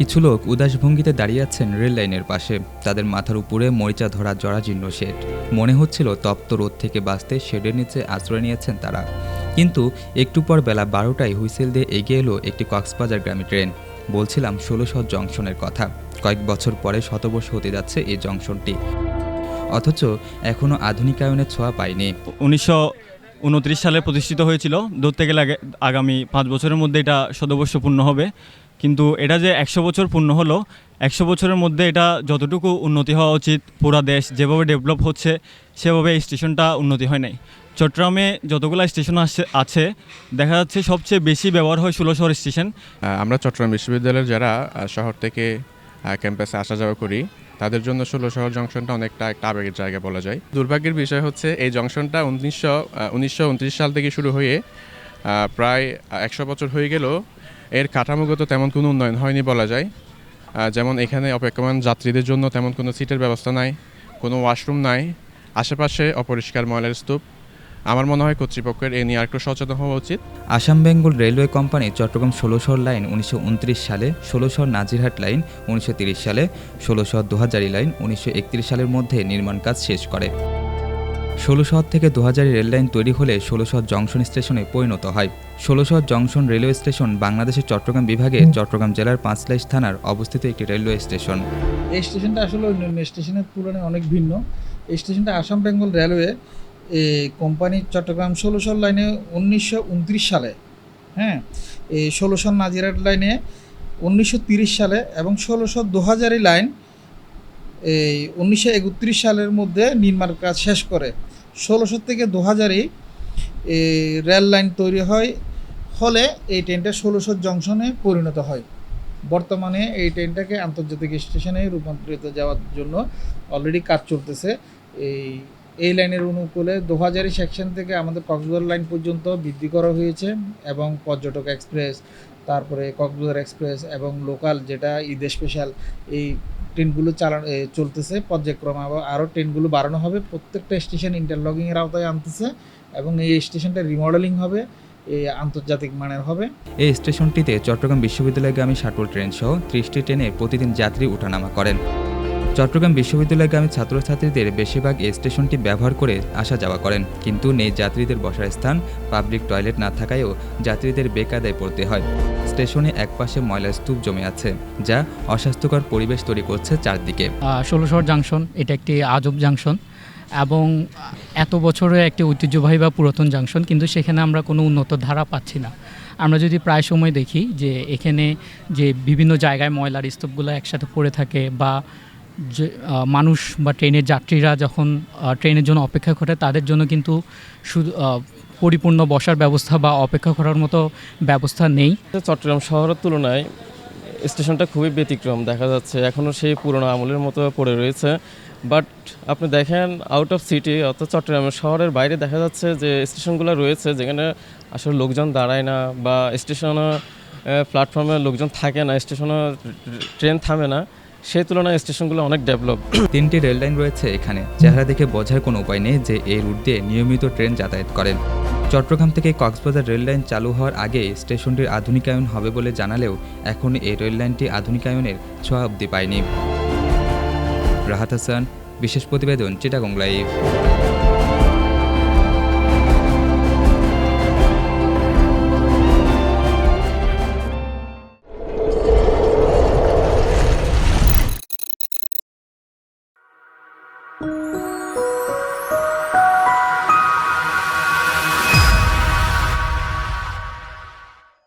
কিছু লোক উদাস ভঙ্গিতে দাঁড়িয়ে আছেন রেল লাইনের পাশে। তাদের মাথার উপরে মরিচা ধরা জরাজীর্ণ শেড। মনে হচ্ছিল তপ্ত রোদ থেকে বাঁচতে শেডের নিচে আশ্রয় নিয়েছেন তারা। কিন্তু একটু পর বেলা বারোটায় হুইসেল দিয়ে এগিয়ে এলো একটি কক্সবাজার গ্রামে ট্রেন। বলছিলাম ষোলোশো জংশনের কথা। কয়েক বছর পরে শতবর্ষ হতে যাচ্ছে এই জংশনটি। অথচ এখনও আধুনিকায়নের ছোঁয়া পায়নি উনিশশো উনত্রিশ সালে প্রতিষ্ঠিত হয়েছিল। ধরতে গেলে আগে- আগামী পাঁচ বছরের মধ্যে এটা শতবর্ষ পূর্ণ হবে। কিন্তু এটা যে একশো বছর পূর্ণ হলো, একশো বছরের মধ্যে এটা যতটুকু উন্নতি হওয়া উচিত পুরা দেশ যেভাবে ডেভেলপ হচ্ছে, সেভাবে এই স্টেশনটা উন্নতি হয় নাই। চট্টগ্রামে যতগুলো স্টেশন আছে আছে, দেখা যাচ্ছে সবচেয়ে বেশি ব্যবহার হয় ষোলো শহর স্টেশন। আমরা চট্টগ্রাম বিশ্ববিদ্যালয়ের যারা শহর থেকে ক্যাম্পাসে আসা যাওয়া করি, তাদের জন্য ষোলো শহর জংশনটা অনেকটা একটা আবেগের জায়গা বলা যায়। দুর্ভাগ্যের বিষয় হচ্ছে, এই জংশনটা উনিশশো উনিশশো সাল থেকে শুরু হয়ে প্রায় একশো বছর হয়ে গেল এর কাঠামোগত তেমন কোনো উন্নয়ন হয়নি বলা যায়। যেমন এখানে অপেক্ষমান যাত্রীদের জন্য তেমন কোনো সিটের ব্যবস্থা নাই, কোনো ওয়াশরুম নাই, আশেপাশে অপরিষ্কার ময়লার স্তূপ। আমার মনে হয় কর্তৃপক্ষের এ নিয়ে আরেকটু সচেতন হওয়া উচিত। Assam Bengal railway company Chattogram Sholoshahar line উনিশশো উনত্রিশ সালে ষোলোশহর নাজিরহাট লাইন উনিশশো সালে ষোলোশহর দোহাজারি লাইন উনিশশো একত্রিশ সালের মধ্যে নির্মাণ কাজ শেষ করে। ষোলোশহর থেকে দোহাজারি রেল লাইন তৈরি হলে ষোলোশহর জংশন স্টেশনে পরিণত হয়। ষোলোশহর জংশন রেলওয়ে স্টেশন বাংলাদেশের চট্টগ্রাম বিভাগে চট্টগ্রাম জেলার পাঁচলাইশ থানার অবস্থিত একটি রেলওয়ে স্টেশন। এই স্টেশনটা আসলে অন্যান্য স্টেশনের তুলনায় অনেক ভিন্ন। এই স্টেশনটা আসাম বেঙ্গল রেলওয়ে এই কোম্পানি চট্টগ্রাম ষোলোশো লাইনে উনিশশো উনত্রিশ সালে হ্যাঁ এই ষোলোশো নাজিরাট লাইনে উনিশশো তিরিশ সালে এবং ষোলোশো দু হাজারি লাইন এই উনিশশো একত্রিশ সালের মধ্যে নির্মাণ কাজ শেষ করে। ষোলোশো থেকে দু হাজারই এই রেল লাইন তৈরি হয়। ফলে এই ট্রেনটা ষোলোশো জংশনে পরিণত হয়। বর্তমানে এই ট্রেনটাকে আন্তর্জাতিক স্টেশনে রূপান্তরিত যাওয়ার জন্য অলরেডি কাজ চলতেছে। এই এই লাইনের অনুকূলে দোহাজারি সেকশন থেকে আমাদের কক্সবাজার লাইন পর্যন্ত বৃদ্ধি করা হয়েছে এবং পর্যটক এক্সপ্রেস, তারপরে কক্সবাজার এক্সপ্রেস এবং লোকাল যেটা ঈদে স্পেশাল এই ট্রেনগুলো চালানো চলতেছে। পর্যায়ক্রম আবার আরও ট্রেনগুলো বাড়ানো হবে। প্রত্যেকটা স্টেশন ইন্টারলকিংয়ের আওতায় আনতেছে এবং এই স্টেশনটা রিমডেলিং হবে এই আন্তর্জাতিক মানের হবে। এই স্টেশনটিতে চট্টগ্রাম বিশ্ববিদ্যালয়গামী শাটল ট্রেন সহ ত্রিশটি ট্রেনে প্রতিদিন যাত্রী ওঠানামা করেন। চট্টগ্রাম বিশ্ববিদ্যালয়গামী ছাত্রছাত্রীদের বেশিরভাগ এই স্টেশনটি ব্যবহার করে আসা যাওয়া করেন। কিন্তু নেই যাত্রীদের বসার স্থান, পাবলিক টয়লেট না থাকায়ও যাত্রীদের বেকায়দায় পড়তে হয়। স্টেশনে একপাশে ময়লার স্তূপ জমে আছে, যা অস্বাস্থ্যকর পরিবেশ তৈরি করছে চারদিকে। ষোলোশহর জাংশন, এটা একটি আজব জাংশন এবং এত বছরের একটি ঐতিহ্যবাহী বা পুরাতন জাংশন, কিন্তু সেখানে আমরা কোনো উন্নত ধারা পাচ্ছি না। আমরা যদি প্রায় সময় দেখি যে এখানে যে বিভিন্ন জায়গায় ময়লার স্তূপগুলো একসাথে পড়ে থাকে বা যে মানুষ বা ট্রেনের যাত্রীরা যখন ট্রেনের জন্য অপেক্ষা করে, তাদের জন্য কিন্তু শুধু পরিপূর্ণ বসার ব্যবস্থা বা অপেক্ষা করার মতো ব্যবস্থা নেই। চট্টগ্রাম শহরের তুলনায় স্টেশনটা খুবই ব্যতিক্রম, দেখা যাচ্ছে এখনও সেই পুরনো আমলের মতো পড়ে রয়েছে। বাট আপনি দেখেন আউট অফ সিটি অর্থাৎ চট্টগ্রামের শহরের বাইরে দেখা যাচ্ছে যে স্টেশনগুলো রয়েছে, যেখানে আসলে লোকজন দাঁড়ায় না বা স্টেশনে প্ল্যাটফর্মে লোকজন থাকে না, স্টেশনে ট্রেন থামে না। সেই তুলনায় স্টেশনগুলো অনেক ডেভেলপ। তিনটি রেল লাইন রয়েছে এখানে। চেহারা দেখে বোঝার কোনো উপায় নেই যে এই রুট দিয়ে নিয়মিত ট্রেন যাতায়াত করেন। চট্টগ্রাম থেকে কক্সবাজার রেল লাইন চালু হওয়ার আগে স্টেশনটির আধুনিকায়ন হবে বলে জানালেও এখন এই রেল লাইনটি আধুনিকায়নের ছোঁয়া অবধি পায়নি। রাহাত হাসান, বিশেষ প্রতিবেদন চিটাগং লাইভ। 嗯。